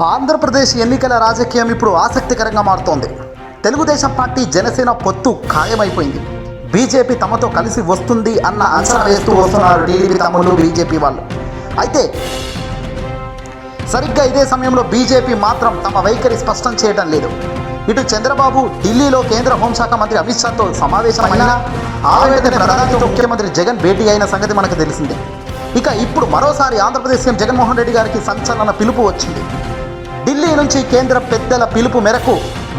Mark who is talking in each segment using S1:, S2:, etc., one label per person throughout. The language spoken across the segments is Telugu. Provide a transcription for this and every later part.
S1: ఆంధ్రప్రదేశ్ ఎన్నికల రాజకీయం ఇప్పుడు ఆసక్తికరంగా మారుతోంది. తెలుగుదేశం పార్టీ జనసేన పొత్తు ఖాయమైపోయింది. బీజేపీ తమతో కలిసి వస్తుంది అన్న అంచనా వేస్తూ వస్తున్నారు టీడీపీ తమ్ముళ్ళు బీజేపీ వాళ్ళు. అయితే సరిగ్గా ఇదే సమయంలో బీజేపీ మాత్రం తమ వైఖరి స్పష్టం చేయడం లేదు. ఇటు చంద్రబాబు ఢిల్లీలో కేంద్ర హోంశాఖ మంత్రి అమిత్ షాతో సమావేశమైన ఆ ప్రధానితో ముఖ్యమంత్రి జగన్ భేటీ అయిన సంగతి మనకు తెలిసిందే. ఇక ఇప్పుడు మరోసారి ఆంధ్రప్రదేశ్ సీఎం జగన్మోహన్ రెడ్డి గారికి సంచలన పిలుపు వచ్చింది. ఢిల్లీ నుంచి కేంద్ర పెద్దల పిలుపు మేరకు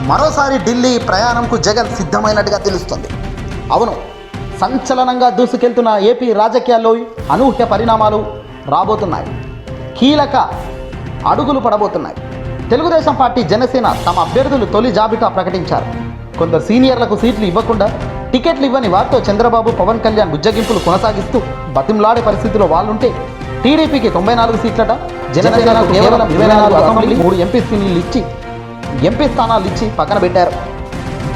S1: మరోసారి ఢిల్లీ ప్రయాణంకు జగన్ సిద్ధమైనట్టుగా తెలుస్తుంది. అవును సంచలనంగా దూసుకెళ్తున్న ఏపీ రాజకీయాల్లో అనూహ్య పరిణామాలు రాబోతున్నాయి. కీలక అడుగులు పడబోతున్నాయి. తెలుగుదేశం పార్టీ జనసేన తమ అభ్యర్థులు తొలి జాబితా ప్రకటించారు. కొందరు సీనియర్లకు సీట్లు ఇవ్వకుండా టికెట్లు ఇవ్వని వారితో చంద్రబాబు పవన్ కళ్యాణ్ బుజ్జగింపులు కొనసాగిస్తూ బతిమలాడే పరిస్థితిలో వాళ్ళుంటే టీడీపీకి తొంభై నాలుగు సీట్లట జనసేనకు కేవలం ఇరవై నాలుగు అసెంబ్లీ. మూడు ఎంపీ సీట్లు ఇచ్చి ఎంపీ స్థానాలు ఇచ్చి పక్కన పెట్టారు.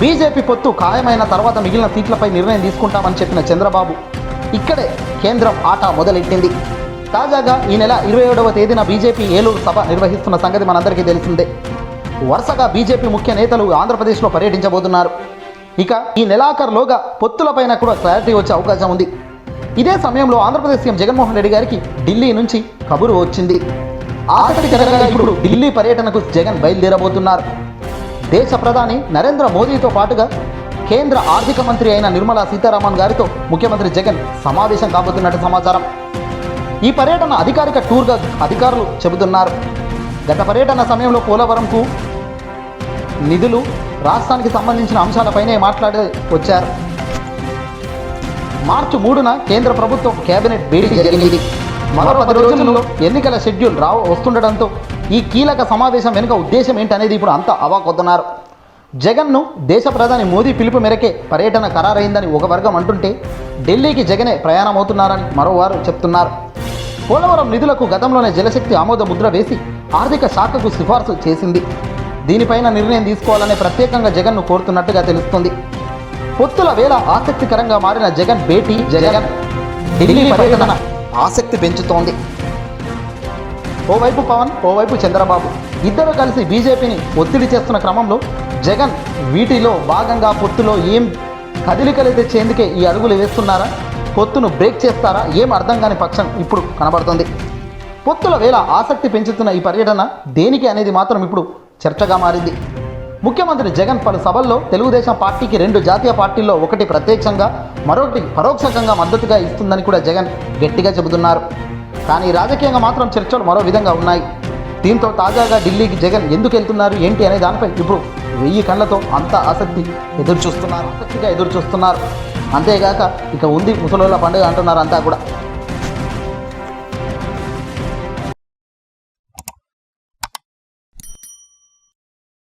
S1: బీజేపీ పొత్తు ఖాయమైన తర్వాత మిగిలిన సీట్లపై నిర్ణయం తీసుకుంటామని చెప్పిన చంద్రబాబు ఇక్కడే కేంద్రం ఆట మొదలెట్టింది. తాజాగా ఈ నెల ఇరవై ఏడవ తేదీన బీజేపీ ఏలూరు సభ నిర్వహిస్తున్న సంగతి మనందరికీ తెలిసిందే. వరుసగా బీజేపీ ముఖ్య నేతలు ఆంధ్రప్రదేశ్లో పర్యటించబోతున్నారు. ఇక ఈ నెలాఖరులోగా పొత్తులపైన కూడా క్లారిటీ వచ్చే అవకాశం ఉంది. ఇదే సమయంలో ఆంధ్రప్రదేశ్ సీఎం జగన్మోహన్ రెడ్డి గారికి ఢిల్లీ నుంచి కబురు వచ్చింది. ఆసక్తికరంగా ఇప్పుడు ఢిల్లీ పర్యటనకు జగన్ బయలుదేరబోతున్నారు. దేశ ప్రధాని నరేంద్ర మోదీతో పాటుగా కేంద్ర ఆర్థిక మంత్రి అయిన నిర్మలా సీతారామన్ గారితో ముఖ్యమంత్రి జగన్ సమావేశం కాబోతున్నట్టు సమాచారం. ఈ పర్యటన అధికారిక టూర్గా అధికారులు చెబుతున్నారు. గత పర్యటన సమయంలో పోలవరంకు నిధులు రాష్ట్రానికి సంబంధించిన అంశాలపైనే మాట్లాడి వచ్చారు. మార్చి మూడున కేంద్ర ప్రభుత్వం కేబినెట్ భేటీ జరిగింది. మరో పది రోజుల్లో ఎన్నికల షెడ్యూల్ రావు వస్తుండటంతో ఈ కీలక సమావేశం వెనుక ఉద్దేశం ఏంటనేది ఇప్పుడు అంతా అవాకొద్దన్నారు జగన్ను దేశ ప్రధాని మోదీ పిలుపు మేరకే పర్యటన ఖరారైందని ఒక వర్గం అంటుంటే ఢిల్లీకి జగనే ప్రయాణమవుతున్నారని మరోవారు చెప్తున్నారు. పోలవరం నిధులకు గతంలోనే జలశక్తి ఆమోద ముద్ర వేసి ఆర్థిక శాఖకు సిఫార్సు చేసింది. దీనిపైన నిర్ణయం తీసుకోవాలని ప్రత్యేకంగా జగన్ను కోరుతున్నట్టుగా తెలుస్తుంది. పొత్తుల వేళ ఆసక్తికరంగా మారిన జగన్ భేటీ జగన్ ఢిల్లీ పర్యటన ఆసక్తి పెంచుతోంది. ఓవైపు పవన్ ఓవైపు చంద్రబాబు. ఇద్దరు కలిసి బీజేపీని ఒత్తిడి చేస్తున్న క్రమంలో జగన్ వీటిలో భాగంగా పొత్తులో ఏం కదిలికలు తెచ్చేందుకే ఈ అడుగులు వేస్తున్నారా? పొత్తును బ్రేక్ చేస్తారా? ఏం అర్థం కాని పక్షం ఇప్పుడు కనబడుతుంది. పొత్తుల వేళ ఆసక్తి పెంచుతున్న ఈ పర్యటన దేనికి అనేది మాత్రం ఇప్పుడు చర్చగా మారింది. ముఖ్యమంత్రి జగన్ పలు సభల్లో తెలుగుదేశం పార్టీకి రెండు జాతీయ పార్టీల్లో ఒకటి ప్రత్యక్షంగా మరొకటి పరోక్షంగా మద్దతుగా ఇస్తుందని కూడా జగన్ గట్టిగా చెబుతున్నారు. కానీ రాజకీయంగా మాత్రం చర్చలు మరో విధంగా ఉన్నాయి. దీంతో తాజాగా ఢిల్లీకి జగన్ ఎందుకు వెళ్తున్నారు ఏంటి అనే దానిపై ఇప్పుడు వెయ్యి కళ్ళతో అంత ఆసక్తి ఎదురు చూస్తున్నారు ఆసక్తిగా ఎదురు చూస్తున్నారు అంతేగాక ఇక ఉంది ముసలోళ్ళ పండుగ అంటున్నారు అంతా కూడా.